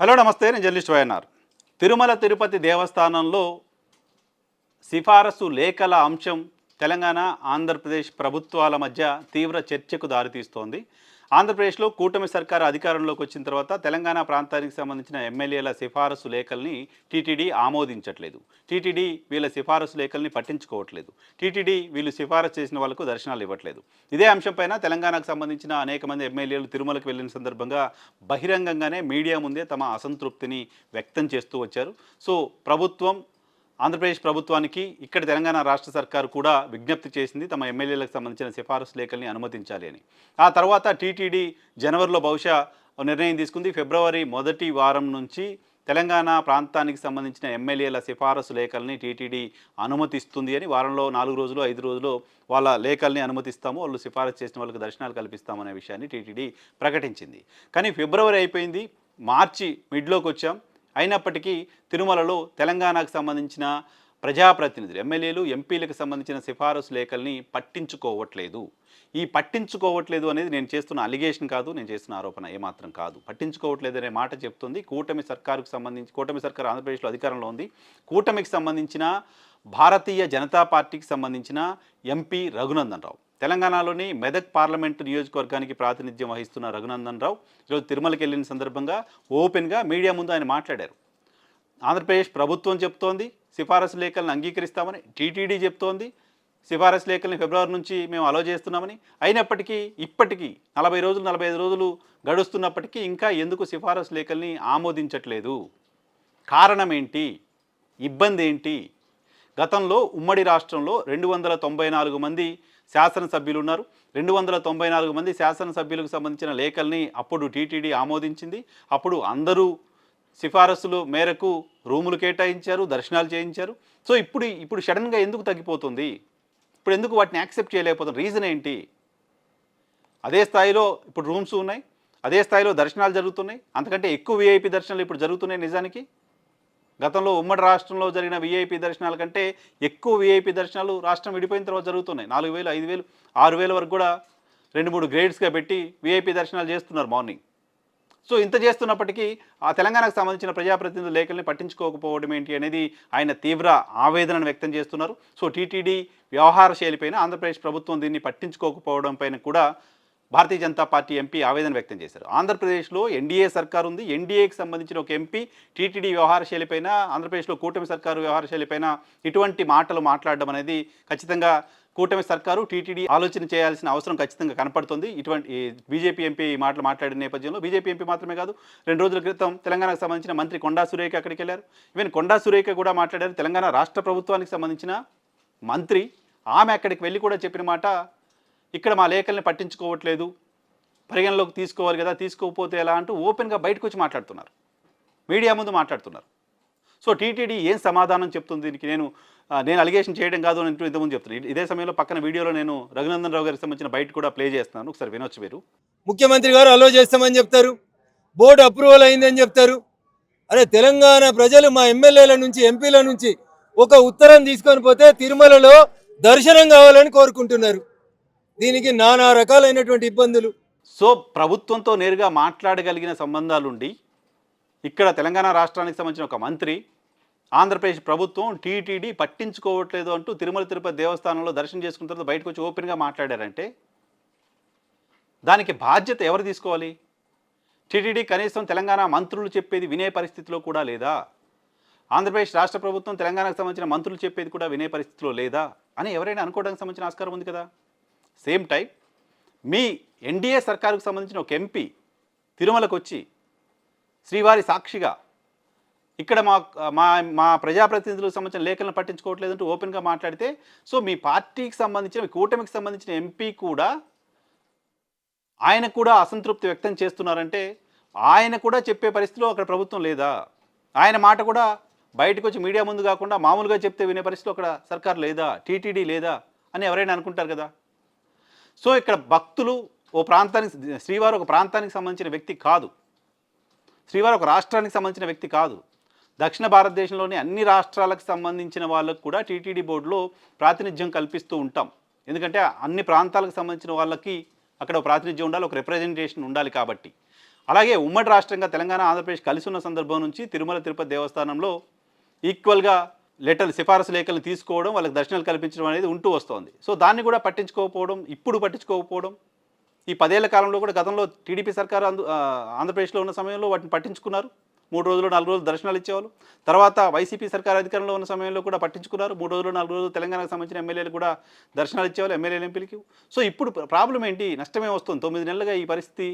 Hello నమస్తే నేను journalist YNR. Tirumala Tirupati దేవస్థానంలో సిఫారసు లేఖల అంశం తెలంగాణ ఆంధ్రప్రదేశ్ ప్రభుత్వాల మధ్య తీవ్ర చర్చకు దారితీస్తోంది. ఆంధ్రప్రదేశ్లో కూటమి సర్కారు అధికారంలోకి వచ్చిన తర్వాత తెలంగాణ ప్రాంతానికి సంబంధించిన ఎమ్మెల్యేల సిఫారసు లేఖల్ని టీటీడీ ఆమోదించట్లేదు. టీటీడీ వీళ్ళ సిఫారసు లేఖల్ని పట్టించుకోవట్లేదు. టీటీడీ వీళ్ళు సిఫారసు చేసిన వాళ్ళకు దర్శనాలు ఇవ్వట్లేదు. ఇదే అంశంపైన తెలంగాణకు సంబంధించిన అనేక మంది ఎమ్మెల్యేలు తిరుమలకు వెళ్ళిన సందర్భంగా బహిరంగంగానే మీడియా ముందే తమ అసంతృప్తిని వ్యక్తం చేస్తూ వచ్చారు. సో ప్రభుత్వం ఆంధ్రప్రదేశ్ ప్రభుత్వానికి ఇక్కడ తెలంగాణ రాష్ట్ర సర్కారు కూడా విజ్ఞప్తి చేసింది తమ ఎమ్మెల్యేలకు సంబంధించిన సిఫారసు లేఖల్ని అనుమతించాలి అని. ఆ తర్వాత టీటీడీ జనవరిలో బహుశా నిర్ణయం తీసుకుంది. ఫిబ్రవరి మొదటి వారం నుంచి తెలంగాణ ప్రాంతానికి సంబంధించిన ఎమ్మెల్యేల సిఫారసు లేఖల్ని టీటీడీ అనుమతిస్తుంది అని వారంలో నాలుగు రోజులు ఐదు రోజులు వాళ్ళ లేఖల్ని అనుమతిస్తాము. వాళ్ళు సిఫారసు చేసిన వాళ్ళకి దర్శనాలు కల్పిస్తామనే విషయాన్ని టీటీడీ ప్రకటించింది. కానీ ఫిబ్రవరి అయిపోయింది. మార్చి మిడ్లోకి వచ్చాం. అయినప్పటికీ తిరుమలలో తెలంగాణకు సంబంధించిన ప్రజాప్రతినిధులు ఎమ్మెల్యేలు ఎంపీలకు సంబంధించిన సిఫారసు లేఖల్ని పట్టించుకోవట్లేదు. ఈ పట్టించుకోవట్లేదు అనేది నేను చేస్తున్న అలిగేషన్ కాదు నేను చేస్తున్న ఆరోపణ ఏమాత్రం కాదు. పట్టించుకోవట్లేదు అనే మాట చెప్తుంది. కూటమి సర్కారుకు సంబంధించి కూటమి సర్కారు ఆంధ్రప్రదేశ్లో అధికారంలో ఉంది. కూటమికి సంబంధించిన భారతీయ జనతా పార్టీకి సంబంధించిన ఎంపీ రఘునందన్ రావు. తెలంగాణలోని మెదక్ పార్లమెంటు నియోజకవర్గానికి ప్రాతినిధ్యం వహిస్తున్న రఘునందన్ రావు ఈరోజు తిరుమలకి వెళ్ళిన సందర్భంగా ఓపెన్గా మీడియా ముందు ఆయన మాట్లాడారు. ఆంధ్రప్రదేశ్ ప్రభుత్వం చెప్తోంది సిఫారసు లేఖలను అంగీకరిస్తామని టీటీడీ చెప్తోంది సిఫారసు లేఖల్ని ఫిబ్రవరి నుంచి మేము అలో చేస్తున్నామని అయినప్పటికీ ఇప్పటికీ నలభై రోజులు నలభై ఐదు రోజులు గడుస్తున్నప్పటికీ ఇంకా ఎందుకు సిఫారసు లేఖల్ని ఆమోదించట్లేదు? కారణం ఏంటి? ఇబ్బంది ఏంటి? గతంలో ఉమ్మడి రాష్ట్రంలో రెండు వందల తొంభై నాలుగు మంది శాసనసభ్యులు ఉన్నారు రెండు వందల తొంభై నాలుగు మంది శాసనసభ్యులకు సంబంధించిన లేఖల్ని అప్పుడు టీటీడీ ఆమోదించింది. అప్పుడు అందరూ సిఫారసులు మేరకు రూములు కేటాయించారు దర్శనాలు చేయించారు. సో ఇప్పుడు ఇప్పుడు సడన్గా ఎందుకు తగ్గిపోతుంది? ఇప్పుడు ఎందుకు వాటిని యాక్సెప్ట్ చేయలేకపోతుంది రీజన్ ఏంటి? అదే స్థాయిలో ఇప్పుడు రూమ్స్ ఉన్నాయి. అదే స్థాయిలో దర్శనాలు జరుగుతున్నాయి. అంతకంటే ఎక్కువ విఐపి దర్శనాలు ఇప్పుడు జరుగుతున్నాయి నిజానికి. గతంలో ఉమ్మడి రాష్ట్రంలో జరిగిన వీఐపీ దర్శనాల కంటే ఎక్కువ వీఐపీ దర్శనాలు రాష్ట్రం విడిపోయిన తర్వాత జరుగుతున్నాయి. నాలుగు వేలు ఐదు వేలు ఆరు వేల వరకు కూడా రెండు మూడు గ్రేడ్స్గా పెట్టి వీఐపీ దర్శనాలు చేస్తున్నారు మార్నింగ్. సో ఇంత చేస్తున్నప్పటికీ ఆ తెలంగాణకు సంబంధించిన ప్రజాప్రతినిధుల లేఖల్ని పట్టించుకోకపోవడం ఏంటి అనేది ఆయన తీవ్ర ఆవేదనను వ్యక్తం చేస్తున్నారు. సో టీటీడీ వ్యవహార శైలిపైన ఆంధ్రప్రదేశ్ ప్రభుత్వం దీన్ని పట్టించుకోకపోవడం పైన కూడా భారతీయ జనతా పార్టీ ఎంపీ ఆవేదన వ్యక్తం చేశారు. ఆంధ్రప్రదేశ్లో ఎన్డీఏ సర్కార్ ఉంది ఎన్డీఏకి సంబంధించిన ఒక ఎంపీ టీటీడీ వ్యవహార శైలిపైన ఆంధ్రప్రదేశ్లో కూటమి సర్కారు వ్యవహార శైలిపైన ఇటువంటి మాటలు మాట్లాడడం అనేది ఖచ్చితంగా కూటమి సర్కారు టీటీడీ ఆలోచన చేయాల్సిన అవసరం ఖచ్చితంగా కనపడుతుంది. ఇటువంటి బీజేపీ ఎంపీ ఈ మాటలు మాట్లాడిన నేపథ్యంలో బీజేపీ ఎంపీ మాత్రమే కాదు రెండు రోజుల క్రితం తెలంగాణకు సంబంధించిన మంత్రి కొండా సురేఖ అక్కడికి వెళ్ళారు. ఈవెన్ కొండా సురేఖ కూడా మాట్లాడారు. తెలంగాణ రాష్ట్ర ప్రభుత్వానికి సంబంధించిన మంత్రి ఆమె అక్కడికి వెళ్ళి కూడా చెప్పిన మాట ఇక్కడ మా లేఖల్ని పట్టించుకోవట్లేదు పరిగణలోకి తీసుకోవాలి కదా తీసుకోకపోతే ఎలా అంటూ ఓపెన్గా బయటకు వచ్చి మాట్లాడుతున్నారు. మీడియా ముందు మాట్లాడుతున్నారు. సో టీటీడీ ఏం సమాధానం చెప్తుంది? దీనికి నేను నేను అలిగేషన్ చేయడం కాదు అని ఇంతకుముందు చెప్తున్నాను ఇదే సమయంలో పక్కన వీడియోలో నేను రఘునందన్ రావు గారికి సంబంధించిన బయట కూడా ప్లే చేస్తున్నాను. ఒకసారి వినొచ్చు మీరు. ముఖ్యమంత్రి గారు అలో చేస్తామని చెప్తారు. బోర్డు అప్రూవల్ అయిందని చెప్తారు. అరే తెలంగాణ ప్రజలు మా ఎమ్మెల్యేల నుంచి ఎంపీల నుంచి ఒక ఉత్తరం తీసుకొని పోతే తిరుమలలో దర్శనం కావాలని కోరుకుంటున్నారు. దీనికి నానా రకాలైనటువంటి ఇబ్బందులు. సో ప్రభుత్వంతో నేరుగా మాట్లాడగలిగిన సంబంధాలుండి ఇక్కడ తెలంగాణ రాష్ట్రానికి సంబంధించిన ఒక మంత్రి ఆంధ్రప్రదేశ్ ప్రభుత్వం టీటీడీ పట్టించుకోవట్లేదు అంటూ తిరుమల తిరుపతి దేవస్థానంలో దర్శనం చేసుకున్న తర్వాత బయటకు వచ్చి ఓపెన్గా మాట్లాడారంటే దానికి బాధ్యత ఎవరు తీసుకోవాలి? టీటీడీ కనీసం తెలంగాణ మంత్రులు చెప్పేది వినే పరిస్థితిలో కూడా లేదా? ఆంధ్రప్రదేశ్ రాష్ట్ర ప్రభుత్వం తెలంగాణకు సంబంధించిన మంత్రులు చెప్పేది కూడా వినే పరిస్థితిలో లేదా? అని ఎవరైనా అనుకోవడానికి సంబంధించిన ఆస్కారం ఉంది కదా. సేమ్ టైం మీ ఎన్డీఏ సర్కారుకు సంబంధించిన ఒక ఎంపీ తిరుమలకు వచ్చి శ్రీవారి సాక్షిగా ఇక్కడ మా మా మా ప్రజాప్రతినిధులకు సంబంధించిన లేఖలను పట్టించుకోవట్లేదంటూ ఓపెన్గా మాట్లాడితే సో మీ పార్టీకి సంబంధించిన మీ కూటమికి సంబంధించిన ఎంపీ కూడా ఆయన కూడా అసంతృప్తి వ్యక్తం చేస్తున్నారంటే ఆయన కూడా చెప్పే పరిస్థితిలో అక్కడ ప్రభుత్వం లేదా? ఆయన మాట కూడా బయటకు వచ్చి మీడియా ముందు కాకుండా మామూలుగా చెప్తే వినే పరిస్థితిలో అక్కడ సర్కార్ లేదా? టీటీడీ లేదా? అని ఎవరైనా అనుకుంటారు కదా? సో ఇక్కడ భక్తులు ఓ ప్రాంతానికి శ్రీవారు ఒక ప్రాంతానికి సంబంధించిన వ్యక్తి కాదు. శ్రీవారు ఒక రాష్ట్రానికి సంబంధించిన వ్యక్తి కాదు. దక్షిణ భారతదేశంలోని అన్ని రాష్ట్రాలకు సంబంధించిన వాళ్ళకు కూడా టీటీడీ బోర్డులో ప్రాతినిధ్యం కల్పిస్తూ ఉంటాం. ఎందుకంటే అన్ని ప్రాంతాలకు సంబంధించిన వాళ్ళకి అక్కడ ఒక ప్రాతినిధ్యం ఉండాలి ఒక రిప్రజెంటేషన్ ఉండాలి కాబట్టి. అలాగే ఉమ్మడి రాష్ట్రంగా తెలంగాణ ఆంధ్రప్రదేశ్ కలిసి ఉన్న సందర్భం నుంచి తిరుమల తిరుపతి దేవస్థానంలో ఈక్వల్గా లెటర్లు సిఫారసు లేఖలు తీసుకోవడం వాళ్ళకి దర్శనాలు కల్పించడం అనేది ఉంటూ వస్తోంది. సో దాన్ని కూడా పట్టించుకోకపోవడం ఇప్పుడు పట్టించుకోకపోవడం ఈ పదేళ్ళ కాలంలో కూడా గతంలో టీడీపీ సర్కారు అందు ఆంధ్రప్రదేశ్లో ఉన్న సమయంలో వాటిని పట్టించుకున్నారు. మూడు రోజులు నాలుగు రోజులు దర్శనాలు ఇచ్చేవాళ్ళు. తర్వాత వైసీపీ సర్కార్ అధికారంలో ఉన్న సమయంలో కూడా పట్టించుకున్నారు. మూడు రోజులు నాలుగు రోజులు తెలంగాణకు సంబంధించిన ఎమ్మెల్యేలు కూడా దర్శనాలు ఇచ్చేవాళ్ళు ఎమ్మెల్యేలు ఎంపీలకి. సో ఇప్పుడు ప్రాబ్లం ఏంటి? నష్టమే వస్తుంది. తొమ్మిది నెలలుగా ఈ పరిస్థితి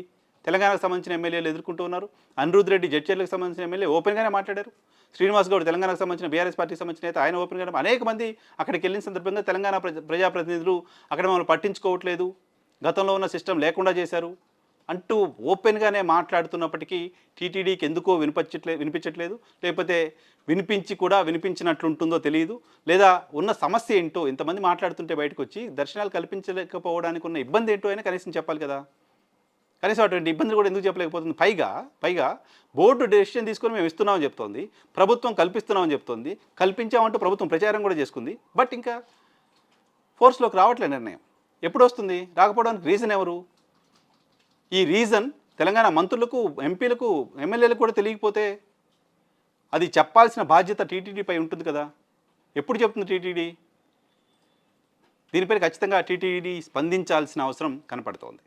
తెలంగాణకు సంబంధించిన ఎమ్మెల్యేలు ఎదుర్కొంటూ ఉన్నారు. అనిరుద్ రెడ్డి జడ్చర్లకు సంబంధించిన ఎమ్మెల్యే ఓపెన్గానే మాట్లాడారు. శ్రీనివాస్ గౌడ్ తెలంగాణకు సంబంధించిన బీఆర్ఎస్ పార్టీకి సంబంధించిన అయితే ఆయన ఓపెన్గానే అనేక మంది అక్కడికి వెళ్ళిన సందర్భంగా తెలంగాణ ప్రజాప్రతినిధులు అక్కడ మమ్మల్ని పట్టించుకోవట్లేదు. గతంలో ఉన్న సిస్టమ్ లేకుండా చేశారు అంటూ ఓపెన్గానే మాట్లాడుతున్నప్పటికీ టీటీడీకి ఎందుకో వినిపించట్లే వినిపించట్లేదు. లేకపోతే వినిపించి కూడా వినిపించినట్లుంటుందో తెలియదు. లేదా ఉన్న సమస్య ఏంటో ఇంతమంది మాట్లాడుతుంటే బయటకు వచ్చి దర్శనాలు కల్పించలేకపోవడానికి ఉన్న ఇబ్బంది ఏంటో అయినా కనీసం చెప్పాలి కదా. కనీసం అటువంటి ఇబ్బందులు కూడా ఎందుకు చెప్పలేకపోతుంది? పైగా పైగా బోర్డు డెసిషన్ తీసుకొని మేము ఇస్తున్నామని చెప్తోంది. ప్రభుత్వం కల్పిస్తున్నామని చెప్తోంది. కల్పించామంటూ ప్రభుత్వం ప్రచారం కూడా చేసుకుంది. బట్ ఇంకా ఫోర్స్లోకి రావట్లే నిర్ణయం. ఎప్పుడు వస్తుంది రాకపోవడానికి రీజన్ ఎవరు? ఈ రీజన్ తెలంగాణ మంత్రులకు ఎంపీలకు ఎమ్మెల్యేలకు కూడా తెలియకపోతే అది చెప్పాల్సిన బాధ్యత టీటీడీపై ఉంటుంది కదా. ఎప్పుడు చెప్తుంది టీటీడీ? దీనిపై ఖచ్చితంగా టీటీడీ స్పందించాల్సిన అవసరం కనపడుతోంది.